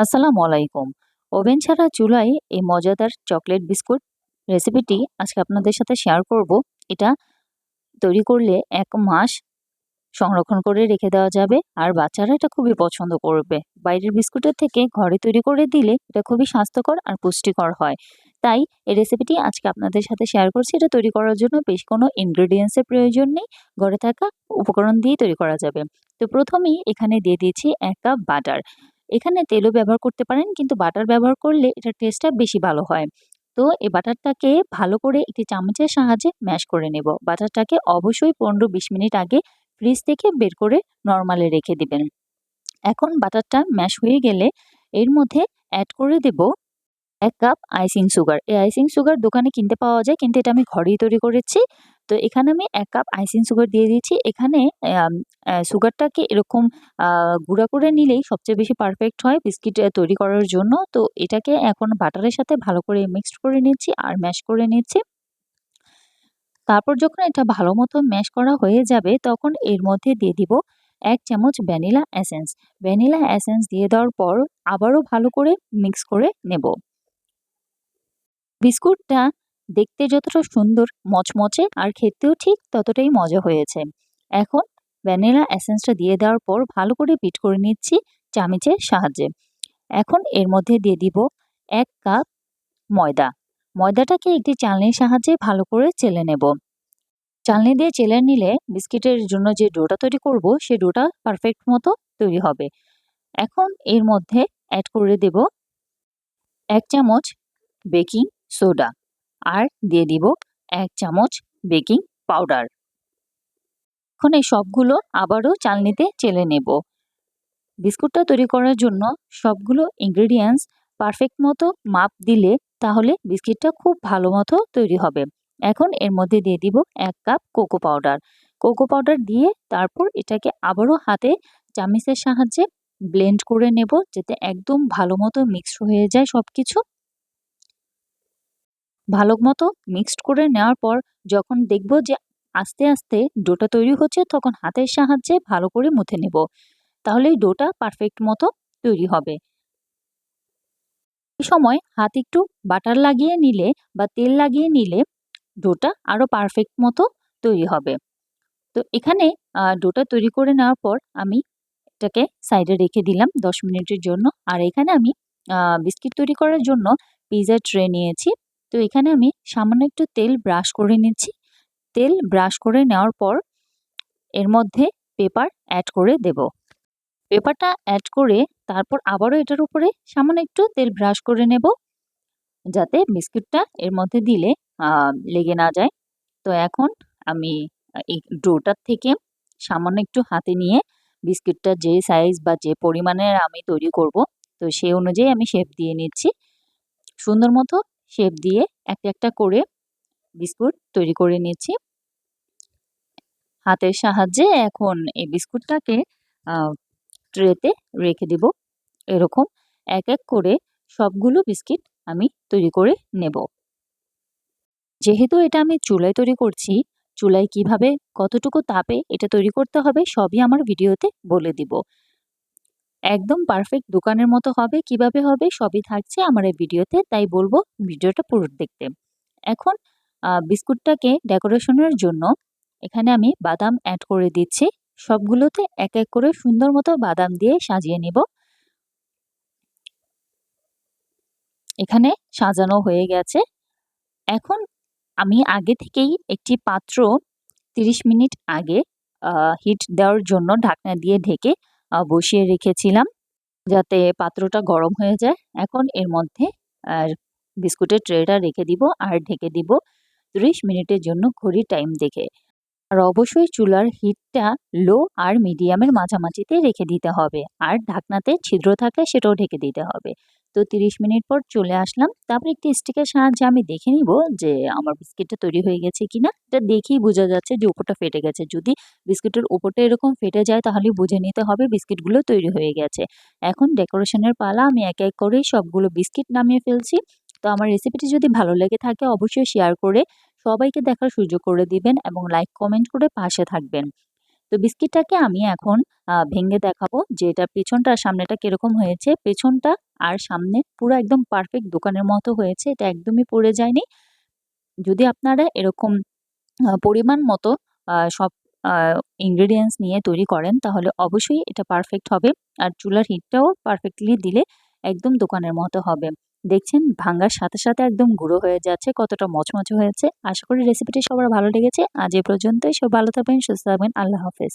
আসসালামু আলাইকুম। ওভেন ছাড়া চুলায় এই মজাদার চকলেট বিস্কুট রেসিপিটি আজকে আপনাদের সাথে শেয়ার করব। এটা তৈরি করলে এক মাস সংরক্ষণ করে রেখে দেওয়া যাবে আর বাচ্চারা এটা খুবই পছন্দ করবে। বাইরের বিস্কুটের থেকে ঘরে তৈরি করে দিলে এটা খুবই স্বাস্থ্যকর আর পুষ্টিকর হয়। তাই এই রেসিপিটি আজকে আপনাদের সাথে শেয়ার করছি। এটা তৈরি করার জন্য বেশ কোনো ইনগ্রেডিয়েন্টসের প্রয়োজন নেই। ঘরে থাকা উপকরণ দিয়ে তৈরি করা যাবে। তো প্রথমেই এখানে দিয়ে দিয়েছি এক কাপ বাটার এখানে তেলও ব্যবহার করতে পারেন, কিন্তু বাটার ব্যবহার করলে এটার টেস্টটা বেশি ভালো হয়। তো এই বাটারটাকে ভালো করে একটি চামচের সাহায্যে ম্যাশ করে নেব। বাটারটাকে অবশ্যই পনেরো বিশ মিনিট আগে ফ্রিজ থেকে বের করে নর্মালে রেখে দিবেন। এখন বাটারটা ম্যাশ হয়ে গেলে এর মধ্যে অ্যাড করে দেব এক কাপ আইসিং সুগার এই আইসিং সুগার দোকানে কিনতে পাওয়া যায়, কিন্তু এটা আমি ঘরেই তৈরি করেছি। তো এখানে আমি এক কাপ আইসিং সুগার দিয়ে দিয়েছি। এখানে সুগারটাকে এরকম গুঁড়া করে নিলেই সবচেয়ে বেশি পারফেক্ট হয় বিস্কিট তৈরি করার জন্য। তো এটাকে এখন বাটারের সাথে ভালো করে মিক্সড করে নিচ্ছি আর ম্যাশ করে নিচ্ছি তারপর যখন এটা ভালো মতো ম্যাশ করা হয়ে যাবে, তখন এর মধ্যে দিয়ে দিব এক চামচ ভ্যানিলা এসেন্স ভ্যানিলা এসেন্স দিয়ে দেওয়ার পর আবারও ভালো করে মিক্স করে নেব। বিস্কুটটা দেখতে যতটা সুন্দর মচমচে আর খেতেও ঠিক ততটাই মজা হয়েছে। এখন ভ্যানিলা এসেন্সটা দিয়ে দেওয়ার পর ভালো করে পিট করে নিচ্ছি চামিচের সাহায্যে। এখন এর মধ্যে দিয়ে দিব এক কাপ ময়দা। ময়দাটাকে একটি চালনির সাহায্যে ভালো করে চেলে নেব। চালনি দিয়ে চেলে নিলে বিস্কিটের জন্য যে ডোটা তৈরি করব সে ডোটা পারফেক্ট মতো তৈরি হবে। এখন এর মধ্যে অ্যাড করে দেব এক চামচ বেকিং সোডা। আর দিয়ে দিব এক চামচ বেকিং পাউডার। এখন এই সবগুলো আবারও চালনিতে চেলে নেব। বিস্কুটটা তৈরি করার জন্য সবগুলো ইনগ্রেডিয়েন্টস পারফেক্ট মতো মাপ দিলে তাহলে বিস্কিটটা খুব ভালো মতো তৈরি হবে। এখন এর মধ্যে দিয়ে দিব এক cup cocoa powder. Cocoa powder দিয়ে তারপর এটাকে আবারও হাতে চামিচের সাহায্যে ব্লেন্ড করে নেব যাতে একদম ভালো মতো মিক্সড হয়ে যায় সব কিছু ভালো মতো মিক্সড করে নেওয়ার পর যখন দেখব যে আস্তে আস্তে ডোটা তৈরি হচ্ছে, তখন হাতের সাহায্যে ভালো করে মুথে নেব। তাহলে ডোটা পারফেক্ট মতো তৈরি হবে। এই সময় হাত একটু বাটার লাগিয়ে নিলে বা তেল লাগিয়ে নিলে ডোটা আরও পারফেক্ট মতো তৈরি হবে। তো এখানে ডোটা তৈরি করে নেওয়ার পর আমি এটাকে সাইডে রেখে দিলাম দশ মিনিটের জন্য। আর এখানে আমি বিস্কিট তৈরি করার জন্য পিজা ট্রে নিয়েছি। তো এখানে আমি সামান্য একটু তেল ব্রাশ করে নিচ্ছি। তেল ব্রাশ করে নেওয়ার পর এর মধ্যে পেপার অ্যাড করে দেব। পেপারটা অ্যাড করে তারপর আবারও এটার উপরে সামান্য একটু তেল ব্রাশ করে নেব যাতে বিস্কিটটা এর মধ্যে দিলে লেগে না যায়। তো এখন আমি এই ডোটার থেকে সামান্য একটু হাতে নিয়ে বিস্কিটটা যে সাইজ বা যে পরিমাণের আমি তৈরি করব, তো সেই অনুযায়ী আমি শেপ দিয়ে নিচ্ছি। সুন্দর মতো শেপ দিয়ে একটা একটা করে বিস্কুট তৈরি করে নিয়েছি। হাতের সাহায্যে এখন এই বিস্কুটটাকে ট্রেতে রেখে দেব। এরকম এক এক করে সবগুলো বিস্কিট আমি তৈরি করে নেব। যেহেতু এটা আমি চুলায় তৈরি করছি, চুলায় কীভাবে কতটুকু তাপে এটা তৈরি করতে হবে সবই আমার ভিডিওতে বলে দিব। একদম পারফেক্ট দোকানের মতো হবে, কীভাবে হবে সবই থাকছে আমার এই ভিডিওতে, তাই বলব ভিডিওটা পুরো দেখতে। এখন বিস্কুটটাকে ডেকোরেশনের জন্য এখানে আমি বাদাম অ্যাড করে দিচ্ছি। সবগুলোতে এক এক করে সুন্দর মতো বাদাম দিয়ে সাজিয়ে নিব। এখানে সাজানো হয়ে গেছে। এখন আমি আগে থেকেই একটি পাত্র 30 মিনিট আগে হিট দেওয়ার জন্য ঢাকনা দিয়ে ঢেকে বসিয়ে রেখেছিলাম যাতে পাত্রটা গরম হয়ে যায়। এখন এর মধ্যে আর বিস্কুটের ট্রেটা রেখে দিব আর ঢেকে দিব ত্রিশ মিনিটের জন্য ঘড়ি টাইম দেখে। আর অবশ্যই চুলার হিটটা লো আর মিডিয়ামের মাঝামাঝিতে রেখে দিতে হবে। আর ঢাকনাতে ছিদ্র থাকে সেটাও ঢেকে দিতে হবে। তো তিরিশ মিনিট পর চলে আসলাম। তারপর একটি স্টিকের সাহায্যে আমি দেখে নিব যে আমার বিস্কিটটা তৈরি হয়ে গেছে কিনা। এটা দেখেই বোঝা যাচ্ছে যে উপরটা ফেটে গেছে। যদি বিস্কিটের উপরটা এরকম ফেটে যায় তাহলে বুঝে নিতে হবে বিস্কিটগুলো তৈরি হয়ে গেছে। এখন ডেকোরেশনের পালা আমি এক এক করে সবগুলো বিস্কিট নামিয়ে ফেলছি। তো আমার রেসিপিটি যদি ভালো লেগে থাকে অবশ্যই শেয়ার করে সবাইকে দেখার সুযোগ করে দিবেন এবং লাইক কমেন্ট করে পাশে থাকবেন। তো বিস্কিটটাকে আমি এখন ভেঙে দেখাবো যে এটা পেছনটা সামনেটা কীরকম হয়েছে। পেছনটা আর সামনে পুরো একদম পারফেক্ট দোকানের মতো হয়েছে, এটা একদমই পড়ে যায়নি। যদি আপনারা এরকম পরিমাণ মতো সব ইনগ্রেডিয়েন্টস নিয়ে তৈরি করেন, তাহলে অবশ্যই এটা পারফেক্ট হবে। আর চুলার হিটটাও পারফেক্টলি দিলে একদম দোকানের মতো হবে। দেখছেন ভাঙার সাথে সাথে একদম গুঁড়ো হয়ে যাচ্ছে, কতটা মচমচে হয়েছে। আশা করি রেসিপিটি সবার ভালো লেগেছে। আজ এ পর্যন্তই। সব ভালো থাকবেন, সুস্থ থাকবেন। আল্লাহ হাফেজ।